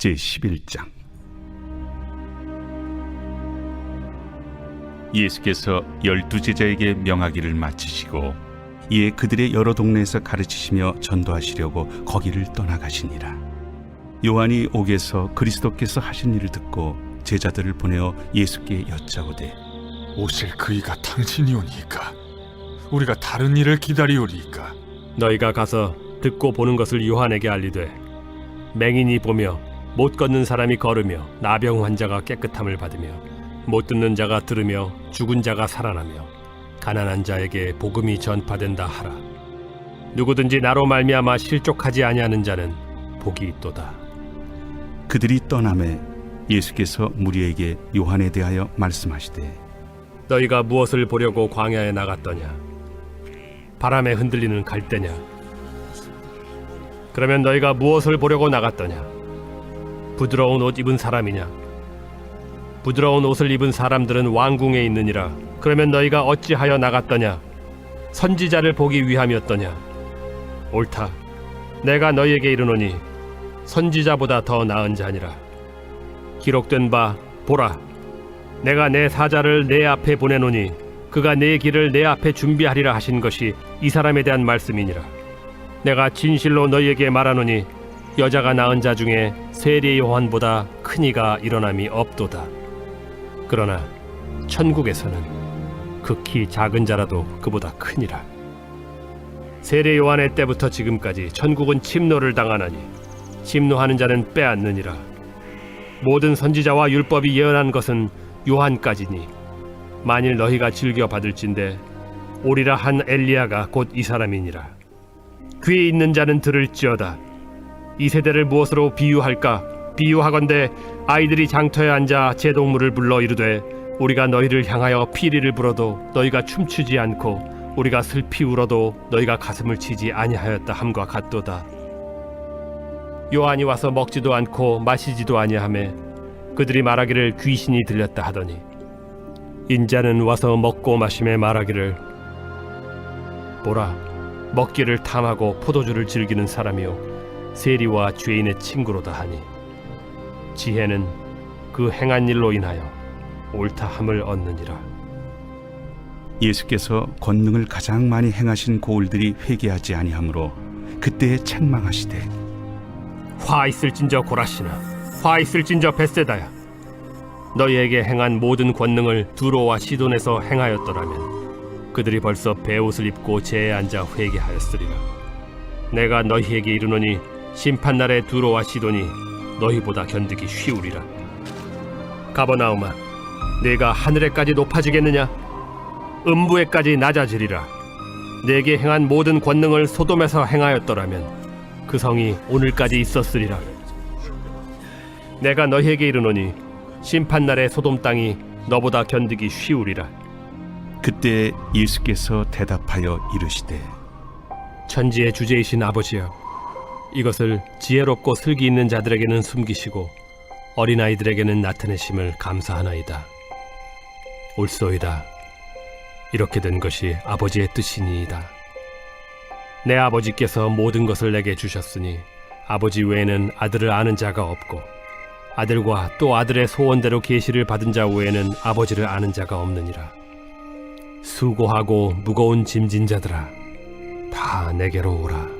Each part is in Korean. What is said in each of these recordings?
제 11장. 예수께서 열두 제자에게 명하기를 마치시고 이에 그들의 여러 동네에서 가르치시며 전도하시려고 거기를 떠나가시니라. 요한이 옥에서 그리스도께서 하신 일을 듣고 제자들을 보내어 예수께 여짜오되 오실 그이가 당신이오니까? 우리가 다른 일을 기다리오리이까? 너희가 가서 듣고 보는 것을 요한에게 알리되 맹인이 보며 못 걷는 사람이 걸으며 나병 환자가 깨끗함을 받으며 못 듣는 자가 들으며 죽은 자가 살아나며 가난한 자에게 복음이 전파된다 하라. 누구든지 나로 말미암아 실족하지 아니하는 자는 복이 있도다. 그들이 떠남에 예수께서 무리에게 요한에 대하여 말씀하시되 너희가 무엇을 보려고 광야에 나갔더냐? 바람에 흔들리는 갈대냐? 그러면 너희가 무엇을 보려고 나갔더냐 부드러운 옷 입은 사람이냐? 부드러운 옷을 입은 사람들은 왕궁에 있느니라. 그러면 너희가 어찌하여 나갔더냐? 선지자를 보기 위함이었더냐? 옳다. 내가 너희에게 이르노니 선지자보다 더 나은 자니라. 기록된 바 보라. 내가 내 사자를 내 앞에 보내노니 그가 내 길을 내 앞에 준비하리라 하신 것이 이 사람에 대한 말씀이니라. 내가 진실로 너희에게 말하노니 여자가 낳은 자 중에 세례 요한보다 큰 이가 일어남이 없도다. 그러나 천국에서는 극히 작은 자라도 그보다 크니라. 세례 요한의 때부터 지금까지 천국은 침노를 당하나니 침노하는 자는 빼앗느니라. 모든 선지자와 율법이 예언한 것은 요한까지니 만일 너희가 즐겨 받을진대 오리라 한 엘리야가 곧 이 사람이니라 귀에 있는 자는 들을지어다 이 세대를 무엇으로 비유할까? 비유하건대 아이들이 장터에 앉아 제동물을 불러 이르되 우리가 너희를 향하여 피리를 불어도 너희가 춤추지 않고 우리가 슬피 울어도 너희가 가슴을 치지 아니하였다 함과 같도다. 요한이 와서 먹지도 않고 마시지도 아니하매 그들이 말하기를 귀신이 들렸다 하더니 인자는 와서 먹고 마심에 말하기를 보라 먹기를 탐하고 포도주를 즐기는 사람이요 세리와 죄인의 친구로다 하니 지혜는 그 행한 일로 인하여 옳다함을 얻느니라. 예수께서 권능을 가장 많이 행하신 고을들이 회개하지 아니하므로 그때에 책망하시되 화 있을진저 고라시나 화 있을진저 베세다야. 너희에게 행한 모든 권능을 두로와 시돈에서 행하였더라면 그들이 벌써 베옷을 입고 제에 앉아 회개하였으리라. 내가 너희에게 이르노니 심판날에 두로와 시돈이 너희보다 견디기 쉬우리라. 가버나움아 내가 하늘에까지 높아지겠느냐? 음부에까지 낮아지리라. 내게 행한 모든 권능을 소돔에서 행하였더라면 그 성이 오늘까지 있었으리라. 내가 너희에게 이르노니 심판날에 소돔 땅이 너보다 견디기 쉬우리라. 그때 예수께서 대답하여 이르시되 천지의 주제이신 아버지여 이것을 지혜롭고 슬기 있는 자들에게는 숨기시고 어린아이들에게는 나타내심을 감사하나이다. 옳소이다. 이렇게 된 것이 아버지의 뜻이니이다. 내 아버지께서 모든 것을 내게 주셨으니 아버지 외에는 아들을 아는 자가 없고 아들과 또 아들의 소원대로 계시를 받은 자 외에는 아버지를 아는 자가 없느니라. 수고하고 무거운 짐진 자들아 다 내게로 오라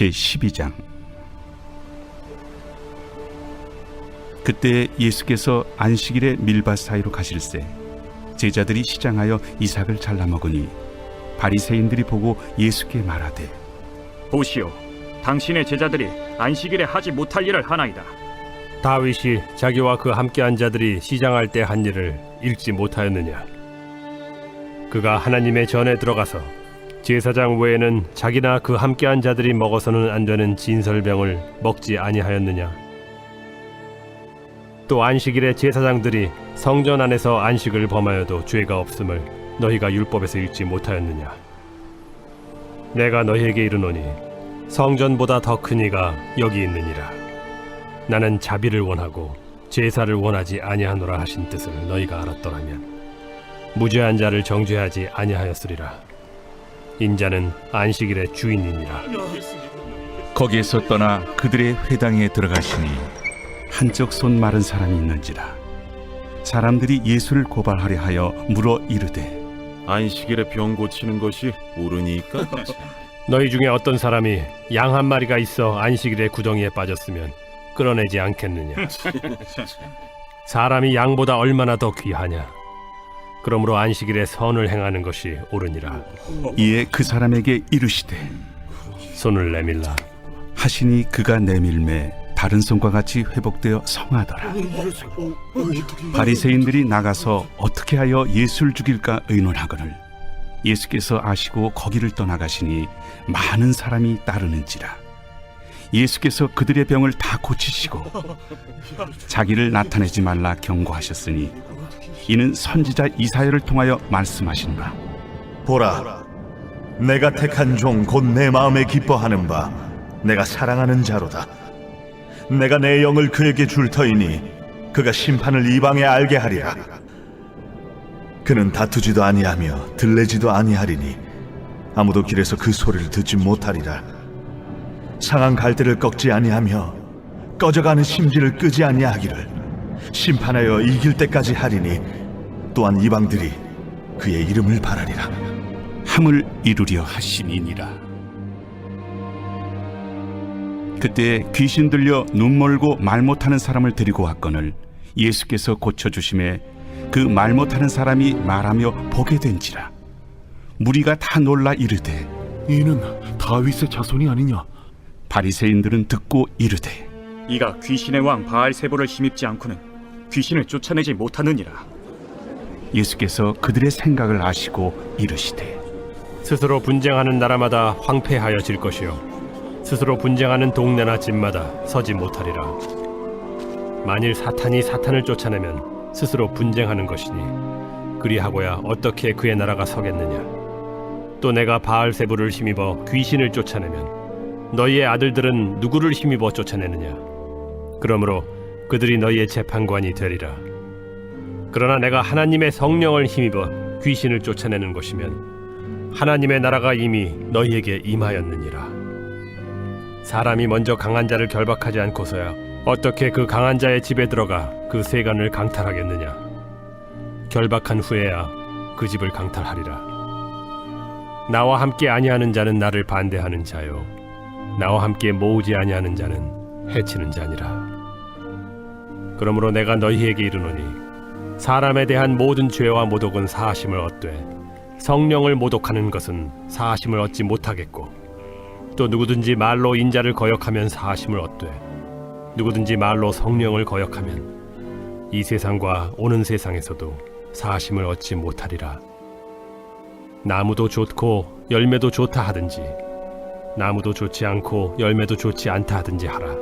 제 12장 그때 예수께서 안식일에 밀밭 사이로 가실새 제자들이 시장하여 이삭을 잘라 먹으니 바리새인들이 보고 예수께 말하되 보시오, 당신의 제자들이 안식일에 하지 못할 일을 하나이다. 다윗이 자기와 그 함께한 자들이 시장할 때 한 일을 읽지 못하였느냐 그가 하나님의 전에 들어가서 제사장 외에는 자기나 그 함께한 자들이 먹어서는 안 되는 진설병을 먹지 아니하였느냐? 또 안식일에 제사장들이 성전 안에서 안식을 범하여도 죄가 없음을 너희가 율법에서 읽지 못하였느냐? 내가 너희에게 이르노니 성전보다 더 큰 이가 여기 있느니라. 나는 자비를 원하고 제사를 원하지 아니하노라 하신 뜻을 너희가 알았더라면 무죄한 자를 정죄하지 아니하였으리라 인자는 안식일의 주인이니라. 거기에서 떠나 그들의 회당에 들어가시니 한쪽 손 마른 사람이 있는지라. 사람들이 예수를 고발하려 하여 물어 이르되 안식일에 병 고치는 것이 옳으니까? 너희 중에 어떤 사람이 양 한 마리가 있어 안식일에 구덩이에 빠졌으면 끌어내지 않겠느냐? 사람이 양보다 얼마나 더 귀하냐 그러므로 안식일에 선을 행하는 것이 옳으니라. 이에 그 사람에게 이르시되 손을 내밀라. 하시니 그가 내밀매 다른 손과 같이 회복되어 성하더라. 바리새인들이 나가서 어떻게 하여 예수를 죽일까 의논하거늘 예수께서 아시고 거기를 떠나가시니 많은 사람이 따르는지라. 예수께서 그들의 병을 다 고치시고 자기를 나타내지 말라 경고하셨으니 이는 선지자 이사야를 통하여 말씀하시노라 보라, 내가 택한 종 곧 내 마음에 기뻐하는 바 내가 사랑하는 자로다. 내가 내 영을 그에게 줄 터이니 그가 심판을 이방에 알게 하리라. 그는 다투지도 아니하며 들레지도 아니하리니 아무도 길에서 그 소리를 듣지 못하리라. 상한 갈대를 꺾지 아니하며 꺼져가는 심지를 끄지 아니하기를 심판하여 이길 때까지 하리니 또한 이방들이 그의 이름을 바라리라. 함을 이루려 하심이니라. 그때 귀신 들려 눈 멀고 말 못하는 사람을 데리고 왔거늘 예수께서 고쳐 주심에 그 말 못하는 사람이 말하며 보게 된지라. 무리가 다 놀라 이르되 이는 다윗의 자손이 아니냐? 바리새인들은 듣고 이르되 이가 귀신의 왕 바알세보를 힘입지 않고는 귀신을 쫓아내지 못하느니라. 예수께서 그들의 생각을 아시고 이르시되 스스로 분쟁하는 나라마다 황폐하여질 것이요. 스스로 분쟁하는 동네나 집마다 서지 못하리라. 만일 사탄이 사탄을 쫓아내면 스스로 분쟁하는 것이니 그리하고야 어떻게 그의 나라가 서겠느냐? 또 내가 바알세부를 힘입어 귀신을 쫓아내면 너희의 아들들은 누구를 힘입어 쫓아내느냐? 그러므로 그들이 너희의 재판관이 되리라 그러나 내가 하나님의 성령을 힘입어 귀신을 쫓아내는 것이면 하나님의 나라가 이미 너희에게 임하였느니라. 사람이 먼저 강한 자를 결박하지 않고서야 어떻게 그 강한 자의 집에 들어가 그 세간을 강탈하겠느냐? 결박한 후에야 그 집을 강탈하리라. 나와 함께 아니하는 자는 나를 반대하는 자요. 나와 함께 모으지 아니하는 자는 해치는 자니라. 그러므로 내가 너희에게 이르노니 사람에 대한 모든 죄와 모독은 사하심을 얻되 성령을 모독하는 것은 사하심을 얻지 못하겠고 또 누구든지 말로 인자를 거역하면 사하심을 얻되 누구든지 말로 성령을 거역하면 이 세상과 오는 세상에서도 사하심을 얻지 못하리라. 나무도 좋고 열매도 좋다 하든지 나무도 좋지 않고 열매도 좋지 않다 하든지 하라.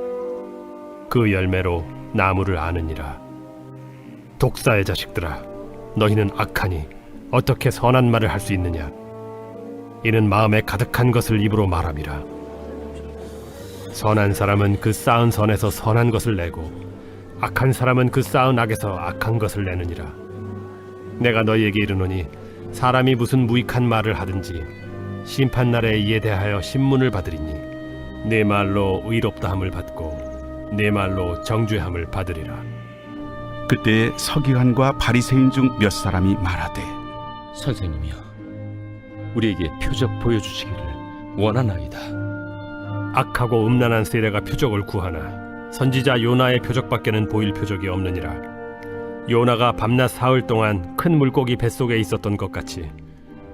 그 열매로 나무를 아느니라. 독사의 자식들아 너희는 악하니 어떻게 선한 말을 할 수 있느냐? 이는 마음에 가득한 것을 입으로 말함이라. 선한 사람은 그 쌓은 선에서 선한 것을 내고 악한 사람은 그 쌓은 악에서 악한 것을 내느니라. 내가 너희에게 이르노니 사람이 무슨 무익한 말을 하든지 심판 날에 이에 대하여 신문을 받으리니 내 말로 의롭다함을 받고 내 말로 정죄함을 받으리라. 그때 서기관과 바리새인 중 몇 사람이 말하되 선생님이여, 우리에게 표적 보여주시기를 원하나이다. 악하고 음란한 세례가 표적을 구하나 선지자 요나의 표적밖에는 보일 표적이 없느니라. 요나가 밤낮 사흘 동안 큰 물고기 뱃속에 있었던 것 같이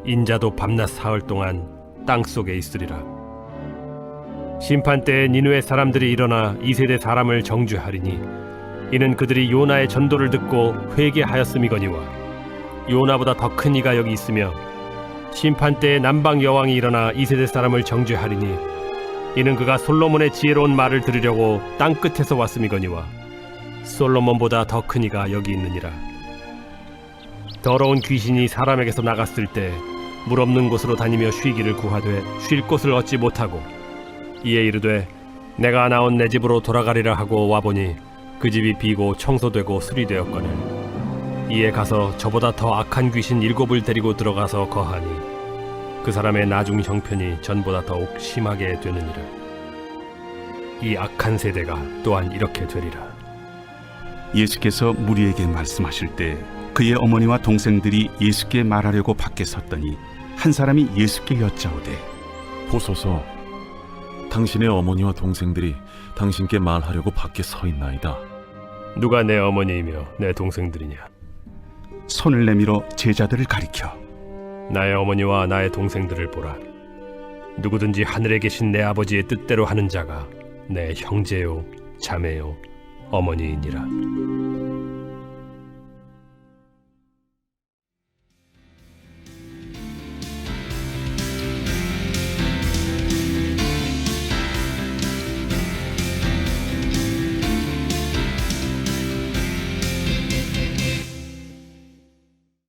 인자도 밤낮 사흘 동안 땅 속에 있으리라 심판 때에 니누의 사람들이 일어나 이 세대 사람을 정죄하리니 이는 그들이 요나의 전도를 듣고 회개하였음이거니와 요나보다 더 큰 이가 여기 있으며 심판 때에 남방 여왕이 일어나 이세대 사람을 정죄하리니 이는 그가 솔로몬의 지혜로운 말을 들으려고 땅 끝에서 왔음이거니와 솔로몬보다 더 큰 이가 여기 있느니라. 더러운 귀신이 사람에게서 나갔을 때 물 없는 곳으로 다니며 쉬기를 구하되 쉴 곳을 얻지 못하고 이에 이르되 내가 나온 내 집으로 돌아가리라 하고 와보니 그 집이 비고 청소되고 수리되었거늘. 이에 가서 저보다 더 악한 귀신 일곱을 데리고 들어가서 거하니 그 사람의 나중 형편이 전보다 더욱 심하게 되느니라. 이 악한 세대가 또한 이렇게 되리라. 예수께서 무리에게 말씀하실 때 그의 어머니와 동생들이 예수께 말하려고 밖에 섰더니 한 사람이 예수께 여짜오되 보소서 당신의 어머니와 동생들이 당신께 말하려고 밖에 서 있나이다 누가 내 어머니이며 내 동생들이냐 손을 내밀어 제자들을 가리켜 나의 어머니와 나의 동생들을 보라. 누구든지 하늘에 계신 내 아버지의 뜻대로 하는 자가 내 형제요, 자매요, 어머니이니라.